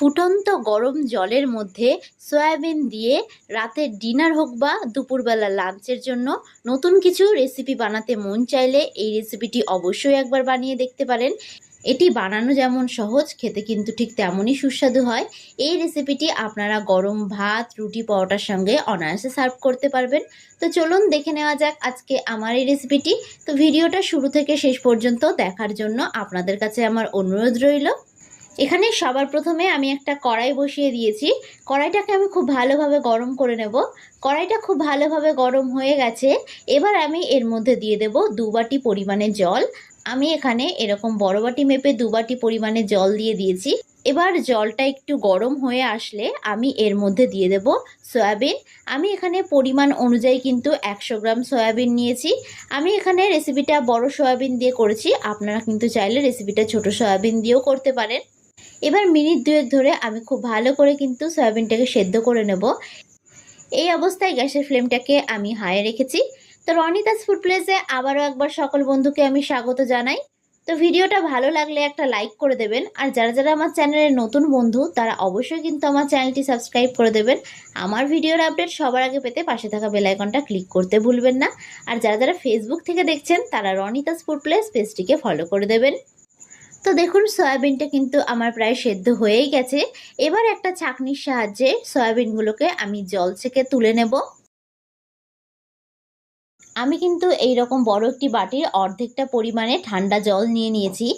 ফুটন্ত গরম জলের মধ্যে সয়াবিন দিয়ে রাতের ডিনার হোক বা দুপুরবেলা লাঞ্চের জন্য নতুন কিছু রেসিপি বানাতে মন চাইলে এই রেসিপিটি অবশ্যই একবার বানিয়ে দেখতে পারেন। এটি বানানো যেমন সহজ, খেতে কিন্তু ঠিক তেমনই সুস্বাদু হয়। এই রেসিপিটি আপনারা গরম ভাত, রুটি, পরোটার সঙ্গে অনায়াসে সার্ভ করতে পারবেন। তো চলুন দেখে নেওয়া যাক আজকে আমার এই রেসিপিটি তো ভিডিওটা শুরু থেকে শেষ পর্যন্ত দেখার জন্য আপনাদের কাছে আমার অনুরোধ রইল। এখানে সবার প্রথমে আমি একটা কড়াই বসিয়ে দিয়েছি। কড়াইটাকে আমি খুব ভালোভাবে গরম করে নেব। কড়াইটা খুব ভালোভাবে গরম হয়ে গেছে। এবার আমি এর মধ্যে দিয়ে দেব দু বাটি পরিমাণে জল। আমি এখানে এরকম বড় বাটি মেপে দু বাটি পরিমাণে জল দিয়ে দিয়েছি। এবার জলটা একটু গরম হয়ে আসলে আমি এর মধ্যে দিয়ে দেব সয়াবিন। আমি এখানে পরিমাণ অনুযায়ী কিন্তু একশো গ্রাম সয়াবিন নিয়েছি। আমি এখানে রেসিপিটা বড় সয়াবিন দিয়ে করেছি। আপনারা কিন্তু চাইলে রেসিপিটা ছোট সয়াবিন দিয়েও করতে পারেন। এবার মিনিট দুয়েক ধরে আমি খুব ভালো করে কিন্তু সয়াবিনটাকে সেদ্ধ করে নেব। এই অবস্থায় গ্যাসের ফ্লেমটাকে আমি হাই রেখেছি। তো রনিতাস ফুড প্লেসে আবারও একবার সকল বন্ধুকে আমি স্বাগত জানাই। তো ভিডিওটা ভালো লাগলে একটা লাইক করে দেবেন। আর যারা যারা আমার চ্যানেলের নতুন বন্ধু, তারা অবশ্যই কিন্তু আমার চ্যানেলটি সাবস্ক্রাইব করে দেবেন। আমার ভিডিওর আপডেট সবার আগে পেতে পাশে থাকা বেল আইকনটা ক্লিক করতে ভুলবেন না। আর যারা যারা ফেসবুক থেকে দেখছেন, তারা রনিতাস ফুড প্লেস পেজটিকে ফলো করে দেবেন। তো দেখুন, সয়াবিনটা কিন্তু আমার প্রায় সেদ্ধ হয়েই গেছে। এবার একটা ছাঁকনির সাহায্যে সয়াবিনগুলোকে আমি জল থেকে তুলে নেব। আমি কিন্তু এই রকম বড় একটি বাটির অর্ধেকটা পরিমাণে ঠান্ডা জল নিয়ে নিয়েছি।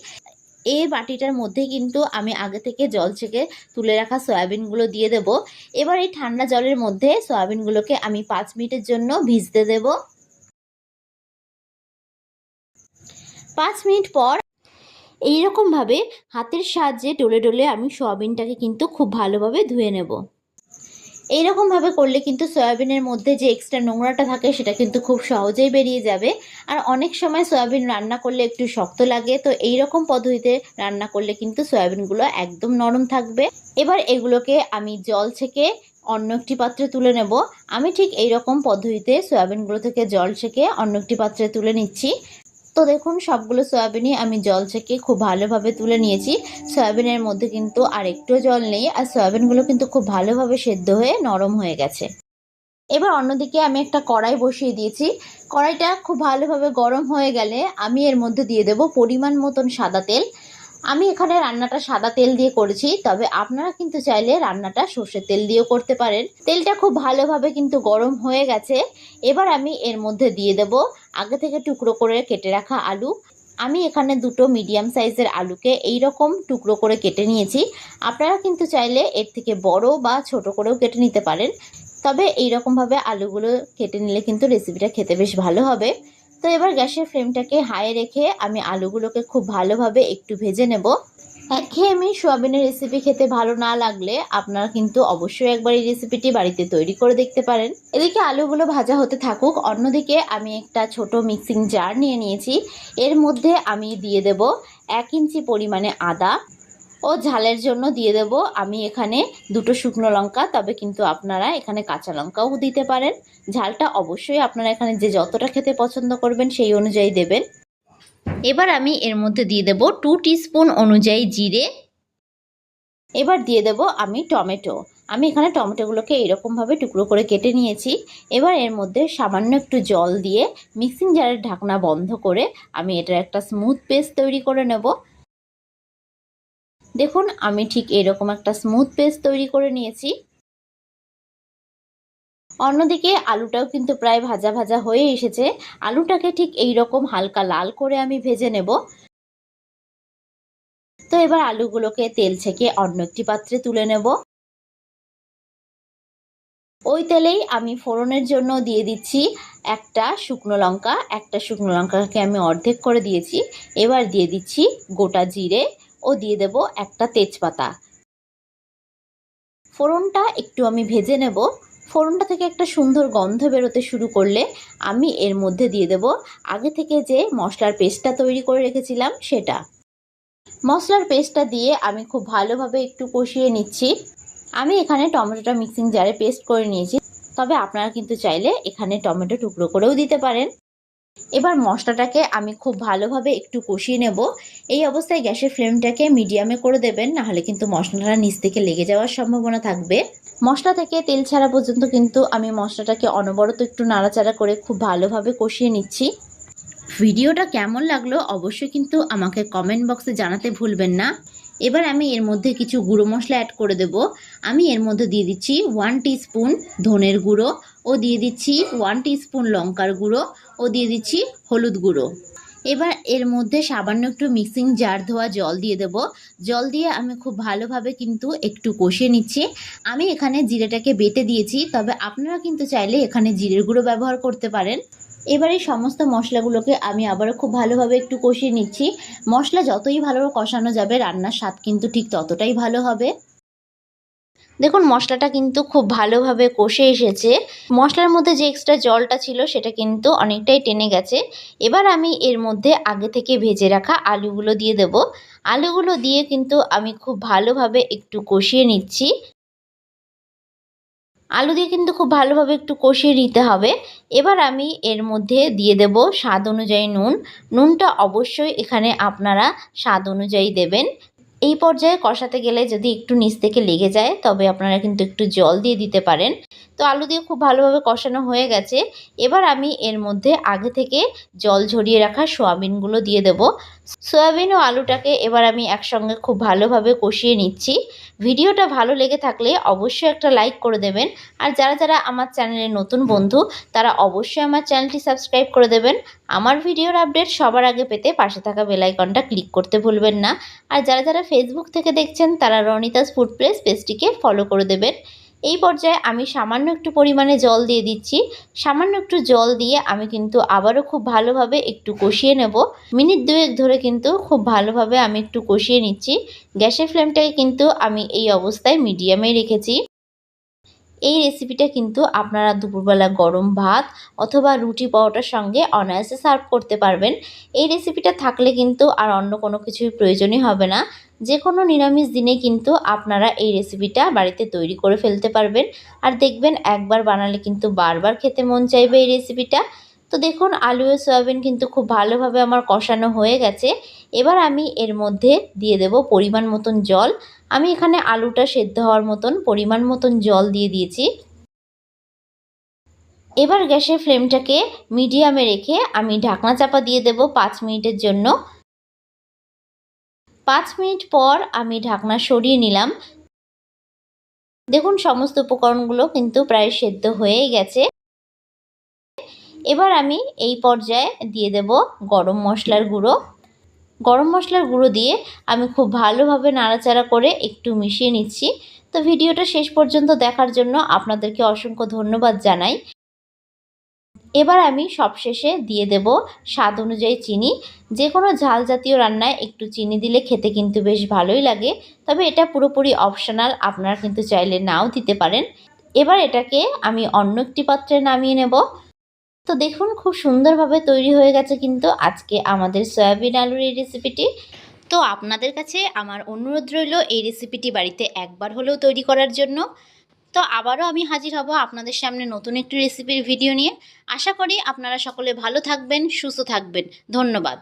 এই বাটিটার মধ্যে কিন্তু আমি আগে থেকে জল থেকে তুলে রাখা সয়াবিনগুলো দিয়ে দেব। এবার এই ঠান্ডা জলের মধ্যে সয়াবিনগুলোকে আমি পাঁচ মিনিটের জন্য ভিজতে দেব। পাঁচ মিনিট পর এইরকমভাবে হাতের সাহায্যে ডলে ডলে আমি সয়াবিনটাকে কিন্তু খুব ভালোভাবে ধুয়ে নেব। এইরকমভাবে করলে কিন্তু সয়াবিনের মধ্যে যে এক্সট্রা নোংরাটা থাকে সেটা কিন্তু খুব সহজেই বেরিয়ে যাবে। আর অনেক সময় সয়াবিন রান্না করলে একটু শক্ত লাগে, তো এই রকম পদ্ধতিতে রান্না করলে কিন্তু সয়াবিনগুলো একদম নরম থাকবে। এবার এগুলোকে আমি জল থেকে অন্য একটি পাত্রে তুলে নেব। আমি ঠিক এই রকম পদ্ধতিতে সয়াবিনগুলো থেকে জল ছেঁকে অন্য একটি পাত্রে তুলে নিচ্ছি। তো দেখুন, সবগুলো সয়াবিনই আমি জল থেকে খুব ভালোভাবে তুলে নিয়েছি। সয়াবিনের মধ্যে কিন্তু আর একটু জল নেই, আর সয়াবিনগুলো কিন্তু খুব ভালোভাবে সেদ্ধ হয়ে নরম হয়ে গেছে। এবার অন্যদিকে আমি একটা কড়াই বসিয়ে দিয়েছি। কড়াইটা খুব ভালোভাবে গরম হয়ে গেলে আমি এর মধ্যে দিয়ে দেব পরিমাণ মতন সাদা তেল। আমি এখানে রান্নাটা সাদা তেল দিয়ে করেছি, তবে আপনারা কিন্তু চাইলে রান্নাটা সর্ষের তেল দিয়েও করতে পারেন। তেলটা খুব ভালোভাবে কিন্তু গরম হয়ে গেছে। এবার আমি এর মধ্যে দিয়ে দেব আগে থেকে টুকরো করে কেটে রাখা আলু। আমি এখানে দুটো মিডিয়াম সাইজের আলুকে এই রকম টুকরো করে কেটে নিয়েছি। আপনারা কিন্তু চাইলে এর থেকে বড় বা ছোট করেও কেটে নিতে পারেন। তবে এই রকমভাবে আলুগুলো কেটে নিলে কিন্তু রেসিপিটা খেতে বেশ ভালো হবে। তো এবার গ্যাসের ফ্লেমটাকে হাই রেখে আমি আলুগুলোকে খুব ভালোভাবে একটু ভেজে নেব। একঘেয়েমি সোয়াবিনের রেসিপি খেতে ভালো না লাগলে আপনারা কিন্তু অবশ্যই একবার এই রেসিপিটি বাড়িতে তৈরি করে দেখতে পারেন। এদিকে আলুগুলো ভাজা হতে থাকুক, অন্যদিকে আমি একটা ছোট মিক্সিং জার নিয়ে নিয়েছি। এর মধ্যে আমি দিয়ে দেব এক ইঞ্চি পরিমাণে আদা ও ঝালের জন্য দিয়ে দেব। আমি এখানে দুটো শুকনো লঙ্কা, তবে কিন্তু আপনারা এখানে কাঁচা লঙ্কাও দিতে পারেন। ঝালটা অবশ্যই আপনারা এখানে যে যতটা খেতে পছন্দ করবেন সেই অনুযায়ী দেবেন। এবার আমি এর মধ্যে দিয়ে দেব টু স্পুন অনুযায়ী জিরে। এবার দিয়ে দেব আমি টমেটো। আমি এখানে টমেটোগুলোকে এইরকমভাবে টুকরো করে কেটে নিয়েছি। এবার এর মধ্যে সামান্য একটু জল দিয়ে মিক্সিং জারের ঢাকনা বন্ধ করে আমি এটার একটা স্মুথ পেস্ট তৈরি করে নেব। দেখুন, আমি ঠিক এরকম একটা স্মুথ পেস্ট তৈরি করে নিয়েছি। অন্যদিকে আলুটাও কিন্তু প্রায় ভাজা ভাজা হয়ে এসেছে। আলুটাকে ঠিক এই রকম হালকা লাল করে আমি ভেজে নেব। তো এবার আলুগুলোকে তেল ছেঁকে অন্য একটি পাত্রে তুলে নেব। ওই তেলেই আমি ফোড়নের জন্য দিয়ে দিচ্ছি একটা শুকনো লঙ্কা। একটা শুকনো লঙ্কাকে আমি অর্ধেক করে দিয়েছি। এবার দিয়ে দিচ্ছি গোটা জিরে ও দিয়ে দেব একটা তেজপাতা। ফোড়নটা একটু আমি ভেজে নেব। ফোড়নটা থেকে একটা সুন্দর গন্ধ বেরোতে শুরু করলে আমি এর মধ্যে দিয়ে দেব আগে থেকে যে মশলার পেস্টটা তৈরি করে রেখেছিলাম সেটা। মশলার পেস্টটা দিয়ে আমি খুব ভালোভাবে একটু কষিয়ে নিচ্ছি। আমি এখানে টমেটোটা মিক্সিং জারে পেস্ট করে নিয়েছি। তবে আপনারা কিন্তু চাইলে এখানে টমেটো টুকরো করেও দিতে পারেন। এবার মশলাটাকে আমি খুব ভালোভাবে একটু কষিয়ে নেব। এই অবস্থায় গ্যাসের ফ্লেমটাকে মিডিয়ামে করে দেবেন, নাহলে কিন্তু মশলাটা নিচ থেকে লেগে যাওয়ার সম্ভাবনা থাকবে। মশলা থেকে তেল ছাড়া পর্যন্ত কিন্তু আমি মশলাটাকে অনবরত একটু নাড়াচাড়া করে খুব ভালোভাবে কষিয়ে নিচ্ছি। ভিডিওটা কেমন লাগল অবশ্যই কিন্তু আমাকে কমেন্ট বক্সে জানাতে ভুলবেন না। এবার আমি এর মধ্যে কিছু গুঁড়ো মশলা অ্যাড করে দেব। আমি এর মধ্যে দিয়ে দিচ্ছি ওয়ান স্পুন ধনের গুঁড়ো ও দিয়ে দিচ্ছি ওয়ান স্পুন লঙ্কার গুঁড়ো, ও দিয়ে দিচ্ছি হলুদ গুঁড়ো। এবার এর মধ্যে সামান্য একটু মিক্সিং জার ধোয়া জল দিয়ে দেব। জল দিয়ে আমি খুব ভালোভাবে কিন্তু একটু কষিয়ে নিচ্ছি। আমি এখানে জিরেটাকে বেটে দিয়েছি, তবে আপনারা কিন্তু চাইলে এখানে জিরের গুঁড়ো ব্যবহার করতে পারেন। এবার সমস্ত মশলাগুলোকে আমি আবারও খুব ভালোভাবে একটু কষিয়ে নিচ্ছি। মশলা যতই ভালো কষানো যাবে, রান্নার স্বাদ কিন্তু ঠিক ততটাই ভালো হবে। দেখুন, মশলাটা কিন্তু খুব ভালোভাবে কষে এসেছে। মশলার মধ্যে যে এক্সট্রা জলটা ছিল, সেটা কিন্তু অনেকটাই টেনে গেছে। এবার আমি এর মধ্যে আগে থেকে ভেজে রাখা আলুগুলো দিয়ে দেব। আলুগুলো দিয়ে কিন্তু আমি খুব ভালোভাবে একটু কষিয়ে নিচ্ছি। আলু দিয়ে কিন্তু খুব ভালোভাবে একটু কষিয়ে নিতে হবে। এবার আমি এর মধ্যে দিয়ে দেব স্বাদ অনুযায়ী নুন। নুনটা অবশ্যই এখানে আপনারা স্বাদ অনুযায়ী দেবেন। এই পর্যায়ে কষাতে গেলে যদি একটু নিচ থেকে লেগে যায়, তবে আপনারা কিন্তু একটু জল দিয়ে দিতে পারেন। তো আলু দিয়ে খুব ভালোভাবে কষানো হয়ে গেছে। এবার আমি এর মধ্যে আগে থেকে জল ঝরিয়ে রাখা সোয়াবিনগুলো দিয়ে দেব। সয়াবিন ও আলুটাকে এবার আমি একসঙ্গে খুব ভালোভাবে কষিয়ে নিচ্ছি। ভিডিওটা ভালো লেগে থাকলে অবশ্যই একটা লাইক করে দেবেন। আর যারা যারা আমার চ্যানেলে নতুন বন্ধু, তারা অবশ্যই আমার চ্যানেলটি সাবস্ক্রাইব করে দেবেন। আমার ভিডিওর আপডেট সবার আগে পেতে পাশে থাকা বেলাইকনটা ক্লিক করতে ভুলবেন না। আর যারা যারা ফেসবুক থেকে দেখছেন, তারা রনিতাস ফুড প্লেস পেজটিকে ফলো করে দেবেন। এই পর্যায়ে আমি সামান্য একটু পরিমাণে জল দিয়ে দিচ্ছি। সামান্য একটু জল দিয়ে আমি কিন্তু আবারও খুব ভালোভাবে একটু কষিয়ে নেব। মিনিট দুয়েক ধরে কিন্তু খুব ভালোভাবে আমি একটু কষিয়ে নিচ্ছি। গ্যাসের ফ্লেমটাকে কিন্তু আমি এই অবস্থায় মিডিয়ামে রেখেছি। এই রেসিপিটা কিন্তু আপনারা দুপুরবেলা গরম ভাত অথবা রুটি পরোটার সঙ্গে অনায়াসে সার্ভ করতে পারবেন। এই রেসিপিটা থাকলে কিন্তু আর অন্য কোনো কিছুই প্রয়োজনই হবে না। যে কোনো নিরামিষ দিনে কিন্তু আপনারা এই রেসিপিটা বাড়িতে তৈরি করে ফেলতে পারবেন। আর দেখবেন একবার বানালে কিন্তু বারবার খেতে মন চাইবে এই রেসিপিটা তো দেখুন, আলু ও সয়াবিন কিন্তু খুব ভালোভাবে আমার কষানো হয়ে গেছে। এবার আমি এর মধ্যে দিয়ে দেব পরিমাণ মতন জল। আমি এখানে আলুটা সেদ্ধ হওয়ার মতন পরিমাণ মতন জল দিয়ে দিয়েছি। এবার গ্যাসের ফ্লেমটাকে মিডিয়ামে রেখে আমি ঢাকনা চাপা দিয়ে দেব পাঁচ মিনিটের জন্য। পাঁচ মিনিট পর আমি ঢাকনা সরিয়ে নিলাম। দেখুন, সমস্ত উপকরণগুলো কিন্তু প্রায় সেদ্ধ হয়েই গেছে। এবার আমি এই পর্যায়ে দিয়ে দেব গরম মশলার গুঁড়ো। গরম মশলার গুঁড়ো দিয়ে আমি খুব ভালোভাবে নাড়াচাড়া করে একটু মিশিয়ে নিচ্ছি। তো ভিডিওটা শেষ পর্যন্ত দেখার জন্য আপনাদেরকে অসংখ্য ধন্যবাদ জানাই। এবার আমি সবশেষে দিয়ে দেব স্বাদ অনুযায়ী চিনি। যে কোনো ঝাল জাতীয় রান্নায় একটু চিনি দিলে খেতে কিন্তু বেশ ভালোই লাগে। তবে এটা পুরোপুরি অপশনাল, আপনারা কিন্তু চাইলে নাও দিতে পারেন। এবার এটাকে আমি অন্য একটি পাত্রে নামিয়ে নেব। তো দেখুন, খুব সুন্দরভাবে তৈরি হয়ে গেছে কিন্তু আজকে আমাদের সয়াবিন আলুর এই রেসিপিটি তো আপনাদের কাছে আমার অনুরোধ রইল এই রেসিপিটি বাড়িতে একবার হলেও তৈরি করার জন্য। তো আবারও আমি হাজির হব আপনাদের সামনে নতুন একটি রেসিপির ভিডিও নিয়ে। আশা করি আপনারা সকলে ভালো থাকবেন, সুস্থ থাকবেন। ধন্যবাদ।